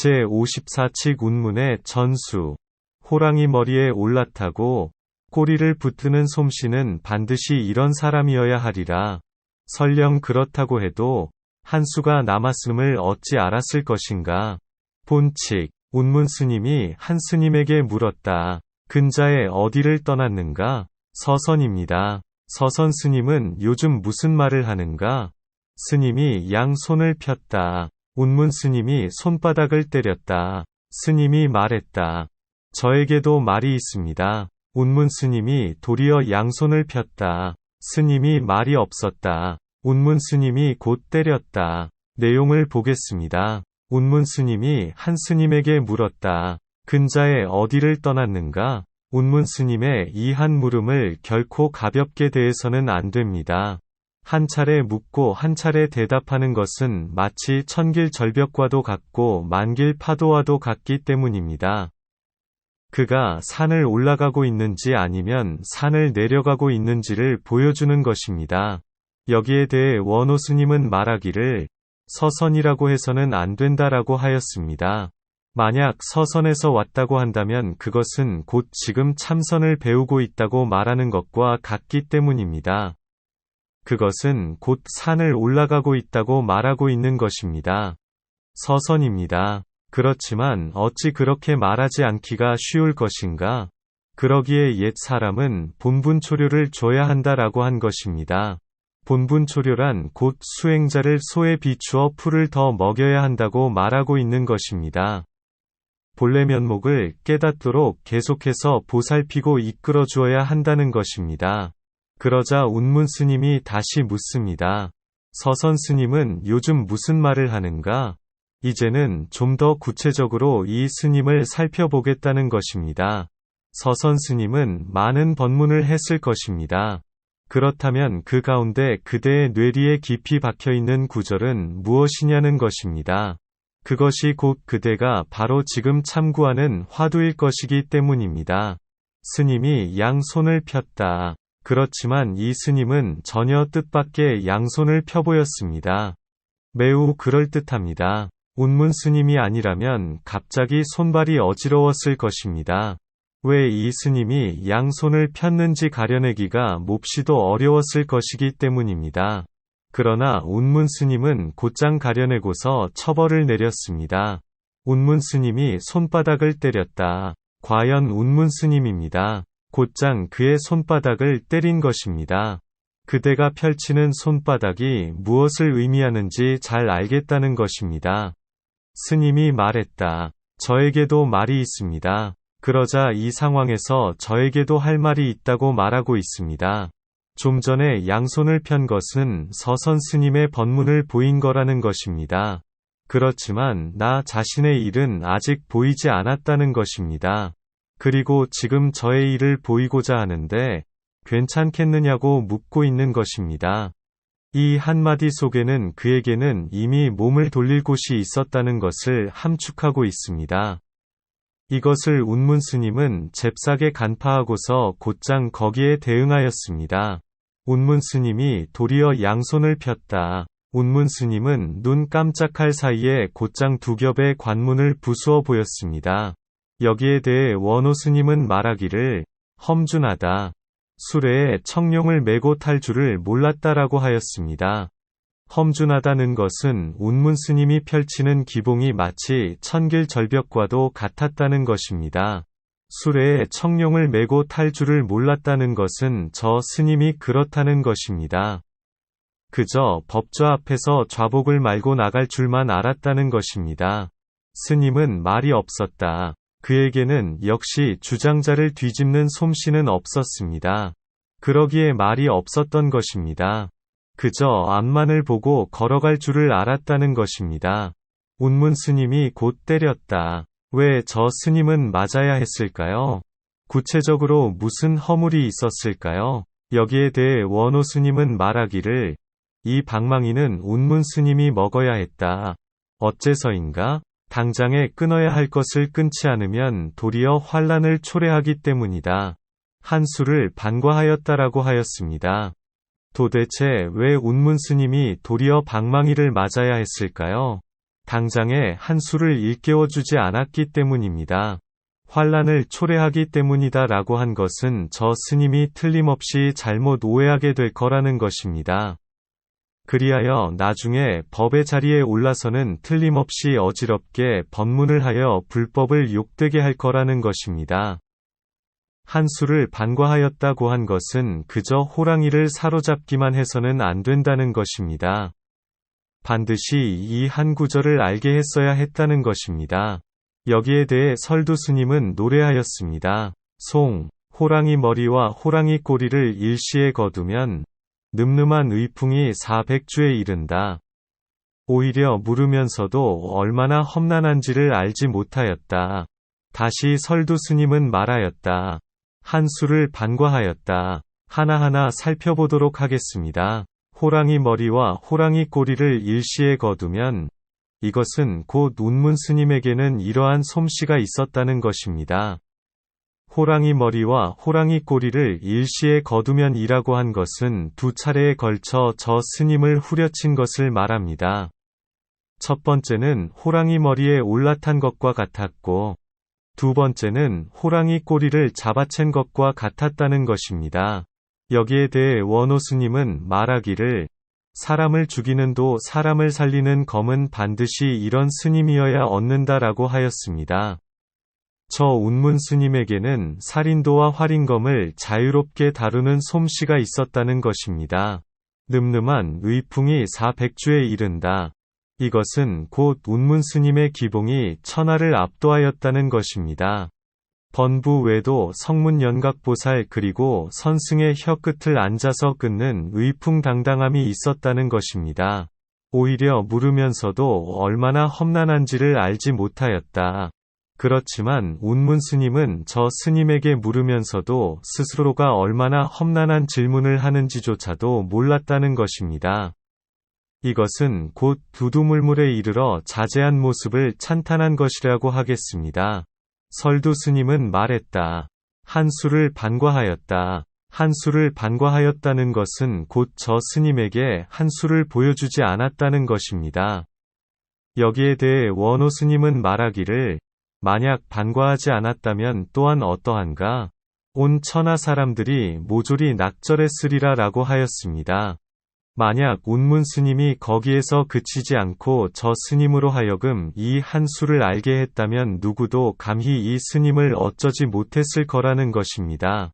제54칙 운문의 전수. 호랑이 머리에 올라타고 꼬리를 붙드는 솜씨는 반드시 이런 사람이어야 하리라. 설령 그렇다고 해도 한 수가 남았음을 어찌 알았을 것인가. 본칙, 운문 스님이 한 스님에게 물었다. 근자에 어디를 떠났는가? 서선입니다. 서선 스님은 요즘 무슨 말을 하는가? 스님이 양 손을 폈다. 운문 스님이 손바닥을 때렸다. 스님이 말했다. 저에게도 말이 있습니다. 운문 스님이 도리어 양손을 폈다. 스님이 말이 없었다. 운문 스님이 곧 때렸다. 내용을 보겠습니다. 운문 스님이 한 스님에게 물었다. 근자에 어디를 떠났는가? 운문 스님의 이 한 물음을 결코 가볍게 대해서는 안 됩니다. 한 차례 묻고 한 차례 대답하는 것은 마치 천길 절벽과도 같고 만길 파도와도 같기 때문입니다. 그가 산을 올라가고 있는지 아니면 산을 내려가고 있는지를 보여주는 것입니다. 여기에 대해 원호 스님은 말하기를 서선이라고 해서는 안 된다라고 하였습니다. 만약 서선에서 왔다고 한다면 그것은 곧 지금 참선을 배우고 있다고 말하는 것과 같기 때문입니다. 그것은 곧 산을 올라가고 있다고 말하고 있는 것입니다. 서선입니다. 그렇지만 어찌 그렇게 말하지 않기가 쉬울 것인가? 그러기에 옛 사람은 본분 초료를 줘야 한다라고 한 것입니다. 본분 초료란 곧 수행자를 소에 비추어 풀을 더 먹여야 한다고 말하고 있는 것입니다. 본래 면목을 깨닫도록 계속해서 보살피고 이끌어 주어야 한다는 것입니다. 그러자 운문 스님이 다시 묻습니다. 서선 스님은 요즘 무슨 말을 하는가? 이제는 좀 더 구체적으로 이 스님을 살펴보겠다는 것입니다. 서선 스님은 많은 법문을 했을 것입니다. 그렇다면 그 가운데 그대의 뇌리에 깊이 박혀 있는 구절은 무엇이냐는 것입니다. 그것이 곧 그대가 바로 지금 참구하는 화두일 것이기 때문입니다. 스님이 양손을 폈다. 그렇지만 이 스님은 전혀 뜻밖의 양손을 펴보였습니다. 매우 그럴듯합니다. 운문 스님이 아니라면 갑자기 손발이 어지러웠을 것입니다. 왜 이 스님이 양손을 폈는지 가려내기가 몹시도 어려웠을 것이기 때문입니다. 그러나 운문 스님은 곧장 가려내고서 처벌을 내렸습니다. 운문 스님이 손바닥을 때렸다. 과연 운문 스님입니다. 곧장 그의 손바닥을 때린 것입니다. 그대가 펼치는 손바닥이 무엇을 의미하는지 잘 알겠다는 것입니다. 스님이 말했다. 저에게도 말이 있습니다. 그러자 이 상황에서 저에게도 할 말이 있다고 말하고 있습니다. 좀 전에 양손을 편 것은 서선 스님의 법문을 보인 거라는 것입니다. 그렇지만 나 자신의 일은 아직 보이지 않았다는 것입니다. 그리고 지금 저의 일을 보이고자 하는데 괜찮겠느냐고 묻고 있는 것입니다. 이 한마디 속에는 그에게는 이미 몸을 돌릴 곳이 있었다는 것을 함축하고 있습니다. 이것을 운문 스님은 잽싸게 간파하고서 곧장 거기에 대응하였습니다. 운문 스님이 도리어 양손을 폈다. 운문 스님은 눈 깜짝할 사이에 곧장 두 겹의 관문을 부수어 보였습니다. 여기에 대해 원호 스님은 말하기를 험준하다. 수레에 청룡을 메고 탈 줄을 몰랐다라고 하였습니다. 험준하다는 것은 운문 스님이 펼치는 기봉이 마치 천길 절벽과도 같았다는 것입니다. 수레에 청룡을 메고 탈 줄을 몰랐다는 것은 저 스님이 그렇다는 것입니다. 그저 법좌 앞에서 좌복을 말고 나갈 줄만 알았다는 것입니다. 스님은 말이 없었다. 그에게는 역시 주장자를 뒤집는 솜씨는 없었습니다. 그러기에 말이 없었던 것입니다. 그저 앞만을 보고 걸어갈 줄을 알았다는 것입니다. 운문 스님이 곧 때렸다. 왜 저 스님은 맞아야 했을까요? 구체적으로 무슨 허물이 있었을까요? 여기에 대해 원호 스님은 말하기를 이 방망이는 운문 스님이 먹어야 했다. 어째서인가? 당장에 끊어야 할 것을 끊지 않으면 도리어 환란을 초래하기 때문이다. 한수를 반과하였다라고 하였습니다. 도대체 왜 운문 스님이 도리어 방망이를 맞아야 했을까요? 당장에 한 수를 일깨워 주지 않았기 때문입니다. 환란을 초래하기 때문이다 라고 한 것은 저 스님이 틀림없이 잘못 오해하게 될 거라는 것입니다. 그리하여 나중에 법의 자리에 올라서는 틀림없이 어지럽게 법문을 하여 불법을 욕되게 할 거라는 것입니다. 한 수를 반과하였다고 한 것은 그저 호랑이를 사로잡기만 해서는 안 된다는 것입니다. 반드시 이 한 구절을 알게 했어야 했다는 것입니다. 여기에 대해 설두 스님은 노래하였습니다. 송, 호랑이 머리와 호랑이 꼬리를 일시에 거두면 늠름한 의풍이 사백주에 이른다. 오히려 물으면서도 얼마나 험난한지를 알지 못하였다. 다시 설두 스님은 말하였다. 한 수를 반과하였다. 하나하나 살펴보도록 하겠습니다. 호랑이 머리와 호랑이 꼬리를 일시에 거두면 이것은 곧 운문 스님에게는 이러한 솜씨가 있었다는 것입니다. 호랑이 머리와 호랑이 꼬리를 일시에 거두면 이라고 한 것은 두 차례에 걸쳐 저 스님을 후려친 것을 말합니다. 첫 번째는 호랑이 머리에 올라탄 것과 같았고, 두 번째는 호랑이 꼬리를 잡아챈 것과 같았다는 것입니다. 여기에 대해 원호 스님은 말하기를 사람을 죽이는 도 사람을 살리는 검은 반드시 이런 스님이어야 얻는다라고 하였습니다. 저 운문 스님에게는 살인도와 활인검을 자유롭게 다루는 솜씨가 있었다는 것입니다. 늠름한 의풍이 사백주에 이른다. 이것은 곧 운문 스님의 기봉이 천하를 압도하였다는 것입니다. 번부 외도 성문 연각보살 그리고 선승의 혀끝을 앉아서 끊는 의풍당당함이 있었다는 것입니다. 오히려 물으면서도 얼마나 험난한지를 알지 못하였다. 그렇지만 운문 스님은 저 스님에게 물으면서도 스스로가 얼마나 험난한 질문을 하는지조차도 몰랐다는 것입니다. 이것은 곧 두두물물에 이르러 자제한 모습을 찬탄한 것이라고 하겠습니다. 설두 스님은 말했다. 한 수를 반과하였다. 한 수를 반과하였다는 것은 곧 저 스님에게 한 수를 보여주지 않았다는 것입니다. 여기에 대해 원호 스님은 말하기를 만약 반과하지 않았다면 또한 어떠한가? 온 천하 사람들이 모조리 낙절했으리라 라고 하였습니다. 만약 운문 스님이 거기에서 그치지 않고 저 스님으로 하여금 이 한 수를 알게 했다면 누구도 감히 이 스님을 어쩌지 못했을 거라는 것입니다.